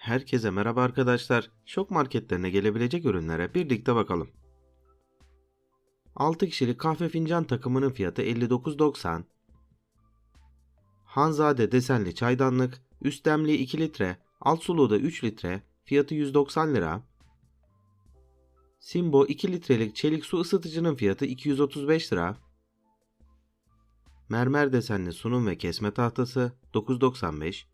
Herkese merhaba arkadaşlar. Şok marketlerine gelebilecek ürünlere birlikte bakalım. 6 kişilik kahve fincan takımının fiyatı 59.90. Hanzade desenli çaydanlık, üst demliği 2 litre, alt suluğu da 3 litre, fiyatı 190 lira. Simbo 2 litrelik çelik su ısıtıcının fiyatı 235 lira. Mermer desenli sunum ve kesme tahtası 9.95.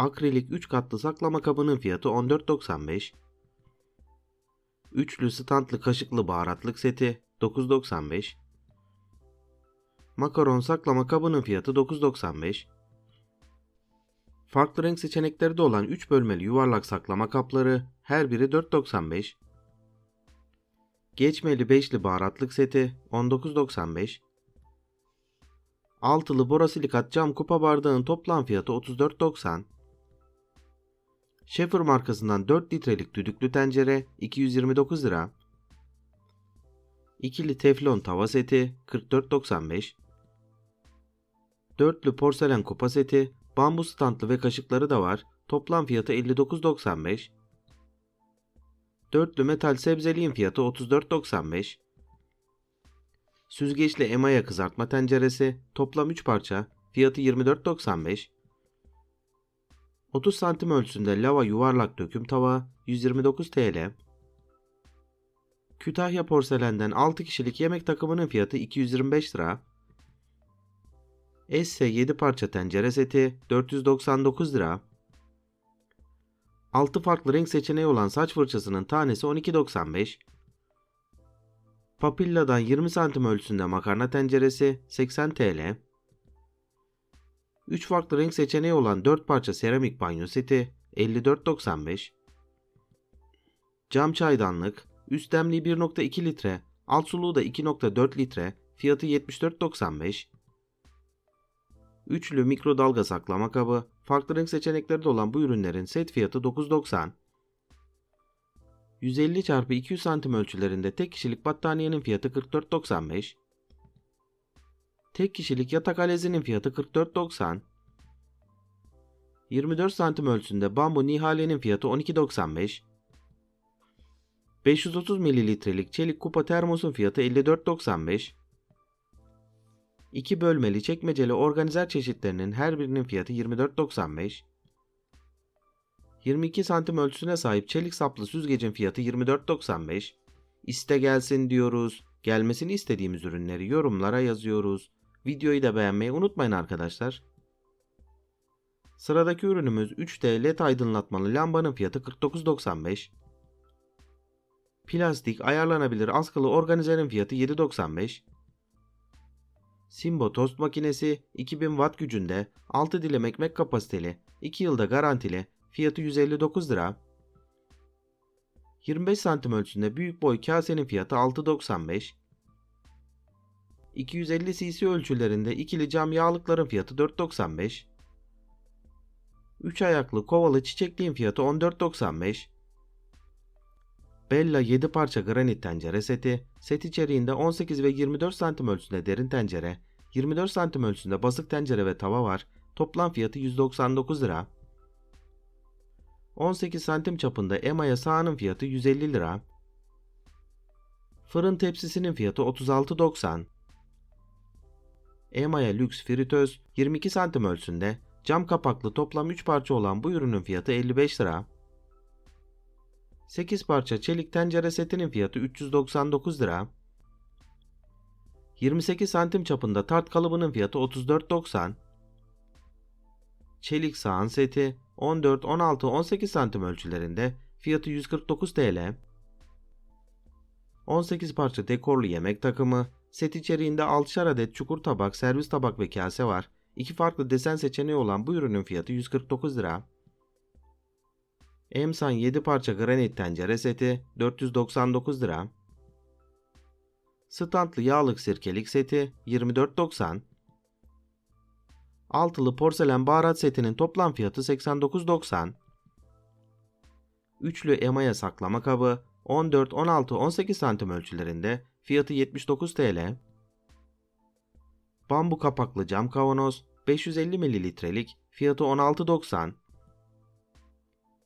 Akrilik 3 katlı saklama kabının fiyatı 14.95. Üçlü standlı kaşıklı baharatlık seti 9.95. Makaron saklama kabının fiyatı 9.95. Farklı renk seçenekleri de olan 3 bölmeli yuvarlak saklama kapları her biri 4.95. Geçmeli beşli baharatlık seti 19.95. Altılı borosilikat cam kupa bardağın toplam fiyatı 34.90. Schaefer markasından 4 litrelik düdüklü tencere 229 lira. İkili teflon tava seti 44.95. Dörtlü porselen kupa seti, bambu standlı ve kaşıkları da var. Toplam fiyatı 59.95. Dörtlü metal sebzeliğin fiyatı 34.95. Süzgeçli emaya kızartma tenceresi, toplam 3 parça, fiyatı 24.95. 30 santim ölçüsünde lava yuvarlak döküm tava 129 TL. Kütahya porselenden 6 kişilik yemek takımının fiyatı 225 lira. Esse 7 parça tencere seti 499 lira. 6 farklı renk seçeneği olan saç fırçasının tanesi 12.95. Papilla'dan 20 santim ölçüsünde makarna tenceresi 80 TL. 3 farklı renk seçeneği olan 4 parça seramik banyo seti 54.95. Cam çaydanlık, üst demliği 1.2 litre, alt suluğu da 2.4 litre, fiyatı 74.95. Üçlü mikrodalga saklama kabı, farklı renk seçenekleri de olan bu ürünlerin set fiyatı 9.90. 150 x 200 cm ölçülerinde tek kişilik battaniyenin fiyatı 44.95. Tek kişilik yatak alezinin fiyatı 44.90. 24 santim ölçüsünde bambu nihalenin fiyatı 12.95. 530 mililitrelik çelik kupa termosun fiyatı 54.95. 2 bölmeli çekmeceli organizer çeşitlerinin her birinin fiyatı 24.95. 22 santim ölçüsüne sahip çelik saplı süzgecin fiyatı 24.95. İste gelsin diyoruz. Gelmesini istediğimiz ürünleri yorumlara yazıyoruz. Videoyu da beğenmeyi unutmayın arkadaşlar. Sıradaki ürünümüz 3D LED aydınlatmalı lambanın fiyatı 49.95. Plastik ayarlanabilir askılı organizerin fiyatı 7.95. Simbo tost makinesi 2000 watt gücünde 6 dilim ekmek kapasiteli 2 yılda garantili fiyatı 159 lira. 25 santim ölçüsünde büyük boy kasenin fiyatı 6.95. 250 cc ölçülerinde ikili cam yağlıkların fiyatı 4.95. 3 ayaklı kovalı çiçekliğin fiyatı 14.95. Bella 7 parça granit tencere seti, set içeriğinde 18 ve 24 santim ölçüsünde derin tencere, 24 santim ölçüsünde basık tencere ve tava var. Toplam fiyatı 199 lira. 18 santim çapında emaya sahanın fiyatı 150 lira. Fırın tepsisinin fiyatı 36.90. Emaya lüks fritöz 22 santim ölçüsünde cam kapaklı toplam 3 parça olan bu ürünün fiyatı 55 lira. 8 parça çelik tencere setinin fiyatı 399 lira. 28 santim çapında tart kalıbının fiyatı 34.90. Çelik sahan seti 14, 16, 18 santim ölçülerinde fiyatı 149 TL. 18 parça dekorlu yemek takımı, set içeriğinde 6'şar adet çukur tabak, servis tabak ve kase var. İki farklı desen seçeneği olan bu ürünün fiyatı 149 lira. Emsan 7 parça granit tencere seti 499 lira. Standlı yağlık sirkelik seti 24.90. Altılı porselen baharat setinin toplam fiyatı 89.90. Üçlü emaya saklama kabı 14, 16, 18 santim ölçülerinde fiyatı 79 TL. Bambu kapaklı cam kavanoz 550 mililitrelik fiyatı 16.90.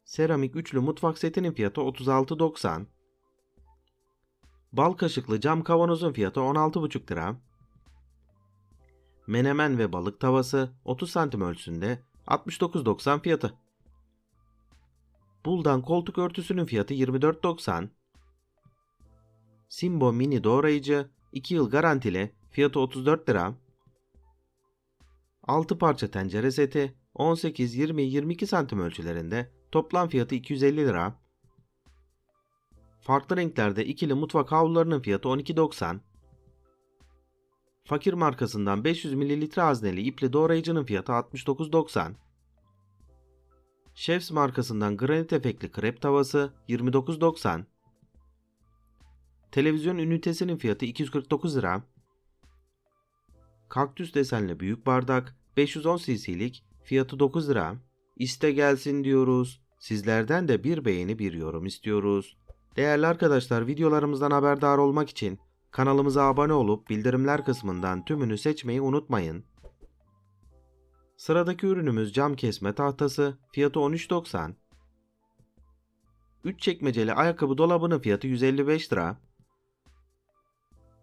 Seramik üçlü mutfak setinin fiyatı 36.90. Bal kaşıklı cam kavanozun fiyatı 16,5 lira. Menemen ve balık tavası 30 santim ölçüsünde 69.90 fiyatı. Buldan koltuk örtüsünün fiyatı 24.90. Simbo mini doğrayıcı 2 yıl garantili fiyatı 34 lira. 6 parça tencere seti 18, 20, 22 santim ölçülerinde toplam fiyatı 250 lira. Farklı renklerde ikili mutfak havlularının fiyatı 12.90. Fakir markasından 500 ml hazneli ipli doğrayıcının fiyatı 69.90. Chefs markasından granit efekli krep tavası 29.90. Televizyon ünitesinin fiyatı 249 lira. Kaktüs desenli büyük bardak 510 cc'lik fiyatı 9 lira. İste gelsin diyoruz. Sizlerden de bir beğeni bir yorum istiyoruz. Değerli arkadaşlar videolarımızdan haberdar olmak için kanalımıza abone olup bildirimler kısmından tümünü seçmeyi unutmayın. Sıradaki ürünümüz cam kesme tahtası fiyatı 13.90. 3 çekmeceli ayakkabı dolabının fiyatı 155 lira.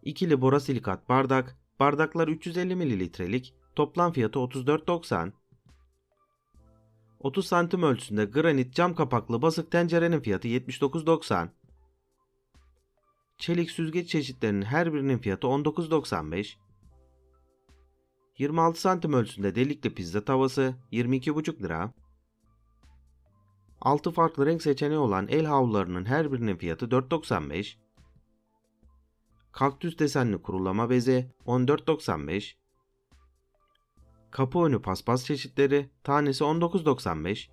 İkili borasilikat bardak, bardaklar 350 mililitrelik, toplam fiyatı 34.90. 30 santim ölçüsünde granit cam kapaklı basık tencerenin fiyatı 79.90. Çelik süzgeç çeşitlerinin her birinin fiyatı 19.95. 26 santim ölçüsünde delikli pizza tavası 22,5 lira. 6 farklı renk seçeneği olan el havlularının her birinin fiyatı 4.95. Kaktüs desenli kurulama bezi 14.95. Kapı önü paspas çeşitleri tanesi 19.95.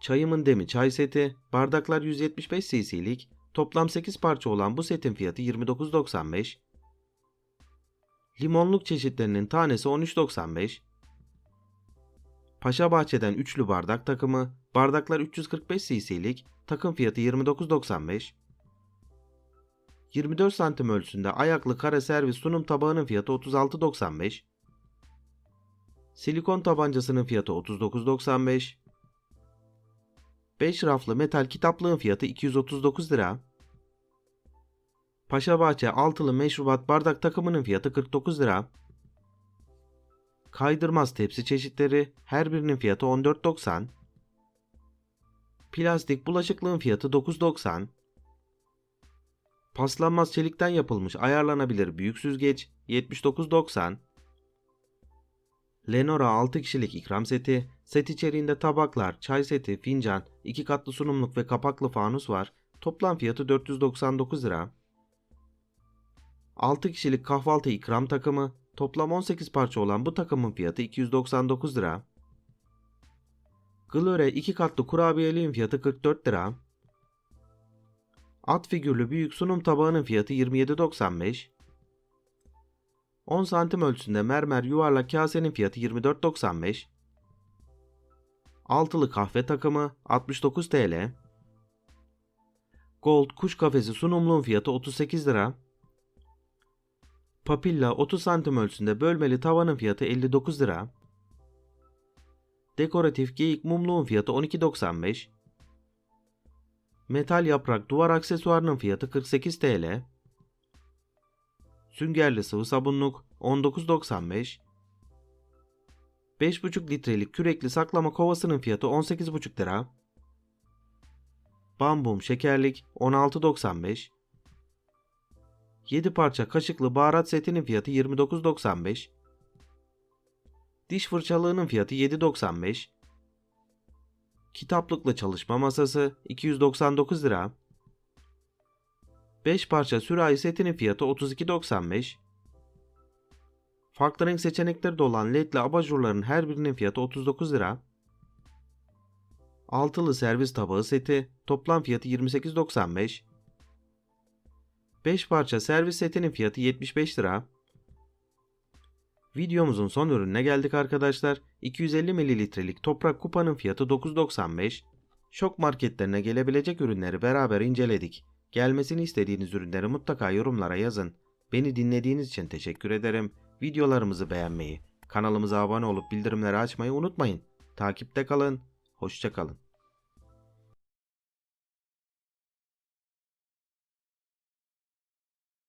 Çayımın demi çay seti, bardaklar 175 cc'lik, toplam 8 parça olan bu setin fiyatı 29.95. Limonluk çeşitlerinin tanesi 13.95. Paşa Bahçe'den üçlü bardak takımı, bardaklar 345 cc'lik, takım fiyatı 29.95. 24 santim ölçüsünde ayaklı kare servis sunum tabağının fiyatı 36.95. Silikon tabancasının fiyatı 39.95. 5 raflı metal kitaplığın fiyatı 239 lira. Paşabahçe altılı meşrubat bardak takımının fiyatı 49 lira. Kaydırmaz tepsi çeşitleri her birinin fiyatı 14.90. Plastik bulaşıklığın fiyatı 9.90. Paslanmaz çelikten yapılmış ayarlanabilir büyük süzgeç 79.90. Lenora 6 kişilik ikram seti, set içeriğinde tabaklar, çay seti, fincan, iki katlı sunumluk ve kapaklı fanus var. Toplam fiyatı 499 lira. 6 kişilik kahvaltı ikram takımı, toplam 18 parça olan bu takımın fiyatı 299 lira. Glöre 2 katlı kurabiyeliğin fiyatı 44 lira. At figürlü büyük sunum tabağının fiyatı 27.95. 10 santim ölçüsünde mermer yuvarlak kasenin fiyatı 24.95. Altılı kahve takımı 69 TL. Gold kuş kafesi sunumluğun fiyatı 38 lira. Papilla 30 santim ölçüsünde bölmeli tavanın fiyatı 59 lira. Dekoratif geyik mumluğun fiyatı 12.95. Metal yaprak duvar aksesuarının fiyatı 48 TL. Süngerli sıvı sabunluk 19.95. 5,5 litrelik kürekli saklama kovasının fiyatı 18,5 lira. Bambum şekerlik 16.95. 7 parça kaşıklı baharat setinin fiyatı 29.95. Diş fırçalığının fiyatı 7.95. Kitaplıklı çalışma masası 299 lira. 5 parça sürahi setinin fiyatı 32.95. Farklı renk seçenekleri de olan ledli abajurların her birinin fiyatı 39 lira. Altılı servis tabağı seti toplam fiyatı 28.95. 5 parça servis setinin fiyatı 75 lira. Videomuzun son ürününe geldik arkadaşlar. 250 mililitrelik toprak kupanın fiyatı 9.95. Şok marketlerine gelebilecek ürünleri beraber inceledik. Gelmesini istediğiniz ürünleri mutlaka yorumlara yazın. Beni dinlediğiniz için teşekkür ederim. Videolarımızı beğenmeyi, kanalımıza abone olup bildirimleri açmayı unutmayın. Takipte kalın. Hoşçakalın.